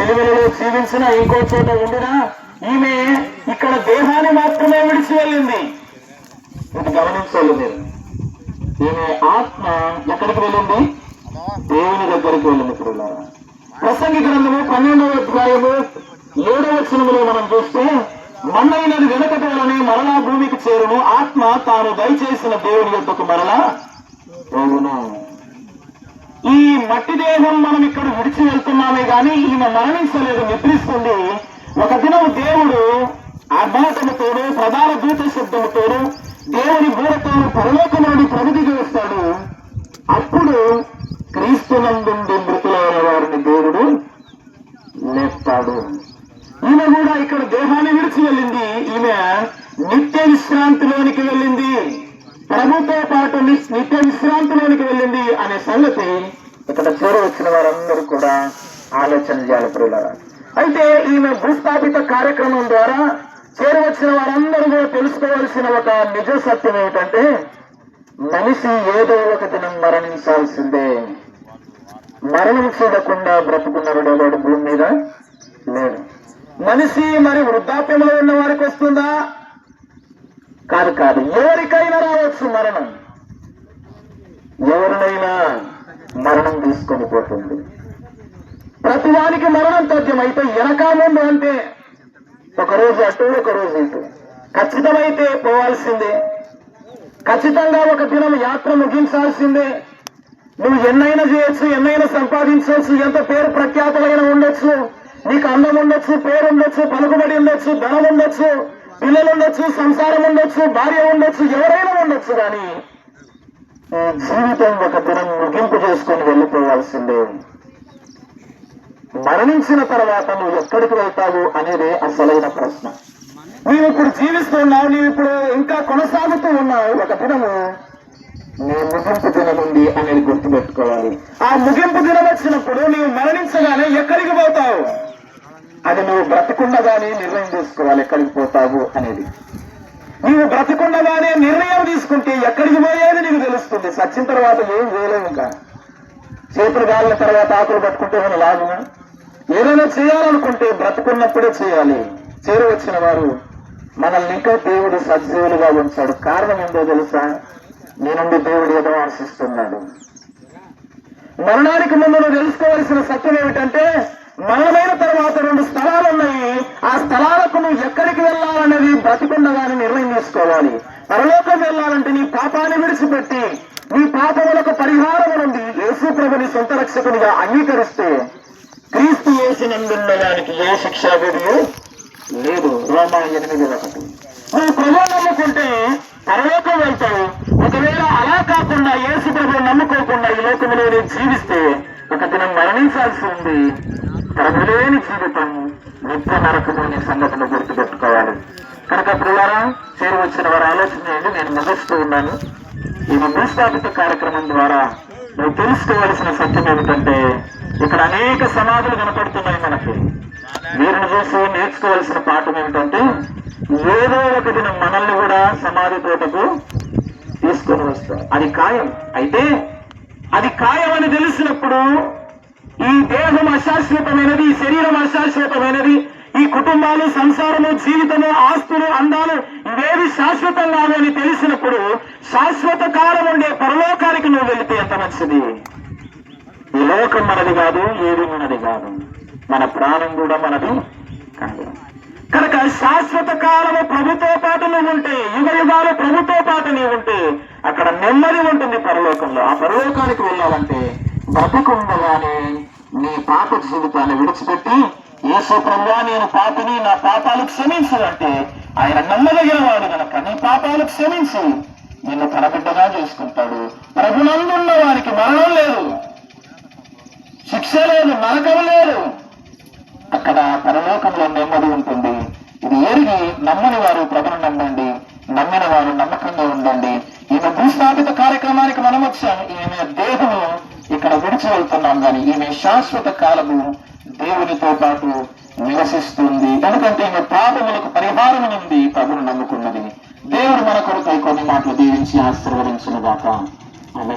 సిలువలలో జీవించిన ఇంకో చోట ఉండినా ఈమె ఇక్కడ దేహాన్ని మాత్రమే విడిచి వెళ్ళింది. ఇది గమనించాలి మీరు. ఈమె ఆత్మ ఎక్కడికి వెళ్ళింది? దేవుని దగ్గరికి వెళ్ళింది పిల్లలారా ప్రసంగి గ్రంథము పన్నెండవ అధ్యాయము ఏడవ వచనములో మనం చూస్తే మన్నైనది వెనకటి వలనే మరలా భూమికి చేరును. ఆత్మ తాను దయచేసిన దేవుని యొద్దకు మరలా ఈ మట్టి దేహం మనం ఇక్కడ విడిచి వెళ్తున్నామే గాని ఈమె మరణించలేదు నిద్రిస్తుంది. ఒక దినం దేవుడు ఆర్భాటముతోడు ప్రధాన దూత శబ్దముతోడు దేవుని మూలతోడు పరలోకం నుండి ప్రగతికి వస్తాడు. అప్పుడు క్రీస్తునందుండి మృతులైన వారిని దేవుడు లేపుతాడు. ఈమె కూడా ఇక్కడ దేహాన్ని విడిచి వెళ్ళింది. ఈమె నిత్య విశ్రాంతిలోనికి వెళ్ళింది. ప్రభుతో పాటు నిత్య విశ్రాంతిలోనికి వెళ్ళింది అనే సంగతి ఇక్కడ చేరవచ్చిన వారందరూ కూడా ఆలోచన చేయాలి ప్రియులారా. అయితే ఈమె భూస్థాపిత కార్యక్రమం ద్వారా చేరవచ్చిన వారందరూ కూడా తెలుసుకోవాల్సిన ఒక నిజ సత్యం ఏమిటంటే మనిషి ఏదో ఒక దినం మరణించాల్సిందే. మరణం చూడకుండా బ్రతుకున్నాడు ఎవడు? భూమి మీద లేడు మనిషి మరి వృద్ధాప్యంలో ఉన్న వారికి వస్తుందా? కాదు కాదు ఎవరికైనా రావచ్చు మరణం. ఎవరినైనా మరణం తీసుకొని పోతుంది. ప్రతి వానికి మరణం తథ్యం అయితే వెనక ముందు అంటే ఒక రోజు అటు ఒక రోజు ఇటు. ఖచ్చితమైతే పోవాల్సిందే. ఖచ్చితంగా ఒక దినం యాత్ర ముగించాల్సిందే. నువ్వు ఎన్నైనా చేయొచ్చు ఎన్నైనా సంపాదించవచ్చు ఎంత పేరు ప్రఖ్యాతులైన ఉండొచ్చు నీకు అందం ఉండొచ్చు పేరు ఉండొచ్చు పలుకుబడి ఉండొచ్చు ధనం ఉండొచ్చు. పిల్లలు ఉండొచ్చు సంసారం ఉండొచ్చు భార్య ఉండొచ్చు ఎవరైనా ఉండొచ్చు కానీ జీవితం ఒక దినం ముగింపు చేసుకొని వెళ్ళిపోవాల్సిందే. మరణించిన తర్వాత నువ్వు ఎక్కడికి వెళ్తావు అనేది అసలైన ప్రశ్న. నీవు ఇప్పుడు జీవిస్తున్నావు నీవు ఇప్పుడు ఇంకా కొనసాగుతూ ఉన్నావు ఒక దినము నీ ముగింపు దినం ఉంది అనేది గుర్తుపెట్టుకోవాలి. ఆ ముగింపు దినం వచ్చినప్పుడు నీవు మరణించగానే ఎక్కడికి పోతావు? అది నువ్వు బ్రతకుండగానే నిర్ణయం తీసుకోవాలి ఎక్కడికి పోతావు అనేది. నీవు బ్రతకుండగానే నిర్ణయం తీసుకుంటే ఎక్కడికి పోయేది నీకు తెలుస్తుంది. సచ్చిన తర్వాత ఏం చేయలేము ఇంకా. చేతులు గాలిన తర్వాత ఆకులు పట్టుకుంటే మన లాభమా? ఏదైనా చేయాలనుకుంటే బ్రతుకున్నప్పుడే చేయాలి. చేరువచ్చిన వారు మనల్ని ఇంకా దేవుడు సజీవులుగా ఉంచాడు. కారణం ఏందో తెలుసా? నీ నుండి దేవుడు ఏదో ఆశిస్తున్నాడు. మరణానికి ముందు నువ్వు తెలుసుకోవాల్సిన సత్యం ఏమిటంటే మరణమైన తర్వాత రెండు స్థలాలు ఉన్నాయి. ఆ స్థలాలకు నువ్వు ఎక్కడికి వెళ్ళాలనేది బ్రతికుండగానే నిర్ణయం తీసుకోవాలి. పరలోకం వెళ్ళాలంటే నీ పాపాన్ని విడిచిపెట్టి నీ పాపములకు పరిహారం నుండి యేసు ప్రభుని సొంత రక్షకునిగా అంగీకరిస్తే క్రీస్తు యేసునందున్న దానికి ఏ శిక్ష విధియు లేదు. రోమా ఎనిమిది ఒకటి. నువ్వు ప్రభు నమ్ముకుంటే పరలోకం వెళ్తావు. ఒకవేళ అలా కాకుండా యేసు ప్రభు నమ్ముకోకుండా ఈ లోకంలోనే జీవిస్తే ఒక దినం మరణించాల్సి ఉంది. ప్రభులేని జీవితం నిత్య నరకము అనే సంగతిని గుర్తుపెట్టుకోవాలి. కనుక ప్రియారా చేరు వచ్చిన వారు ఆలోచన చేయండి నేను ముగిస్తూ ఉన్నాను. ఈ భూస్థాపిత కార్యక్రమం ద్వారా నువ్వు తెలుసుకోవాల్సిన సత్యం ఏమిటంటే ఇక్కడ అనేక సమాధులు కనపడుతున్నాయి మనకి. వీరిని చూసి నేర్చుకోవాల్సిన పాఠం ఏమిటంటే ఏదో ఒక దినం మనల్ని కూడా సమాధి తోటకు తీసుకొని వస్తారు. అది ఖాయం. అయితే అది ఖాయం అని తెలిసినప్పుడు ఈ దేహం అశాశ్వతమైనది ఈ శరీరం అశాశ్వతమైనది ఈ కుటుంబాలు సంసారము జీవితము ఆస్తులు అందాలు ఇవేవి శాశ్వతం కాదు అని తెలిసినప్పుడు శాశ్వత కాలం ఉండే పరలోకానికి నువ్వు వెళితే ఎంత మంచిది? ఈ లోకం మనది కాదు ఏది మనది కాదు. మన ప్రాణం కూడా మనది కాదు. కనుక శాశ్వత కాలము ప్రభుతో పాటు నువ్వు ఉంటే యుగ యుగాలు ప్రభుతో పాటు నీవు ఉంటే అక్కడ నెమ్మది ఉంటుంది పరలోకంలో. ఆ పరలోకానికి వెళ్ళాలంటే బ్రతికుండగానే పాప జీవితాన్ని విడిచిపెట్టి యేసు ప్రభువా నేను పాపిని నా పాపాలు క్షమించు అంటే ఆయన నమ్మదగిన వాడు గనక నీ పాపాలు క్షమించు. నిన్ను తనబిడ్డగా చేసుకుంటాడు. ప్రభునందున్న వారికి మరణం లేదు. శిక్ష లేదు నరకం లేదు. అక్కడ పరలోకంలో నెమ్మది ఉంటుంది. ఇది ఎరిగి నమ్మని వారు ప్రభును నమ్మండి. నమ్మిన వారు నమ్మకంగా ఉండండి. ఈమె భూస్థాపిత కార్యక్రమానికి మనం వచ్చాం. ఈమె వెళ్తున్నాం కానీ ఈమె శాశ్వత కాలము దేవునితో పాటు నివసిస్తుంది. ఎందుకంటే ఈమె పాపములకు పరిహారం నుండి ప్రభును నమ్ముకున్నది. దేవుడు మన కొరకై కొన్ని మాటలు దీవించి ఆశీర్వదించిన దాకా ఆమె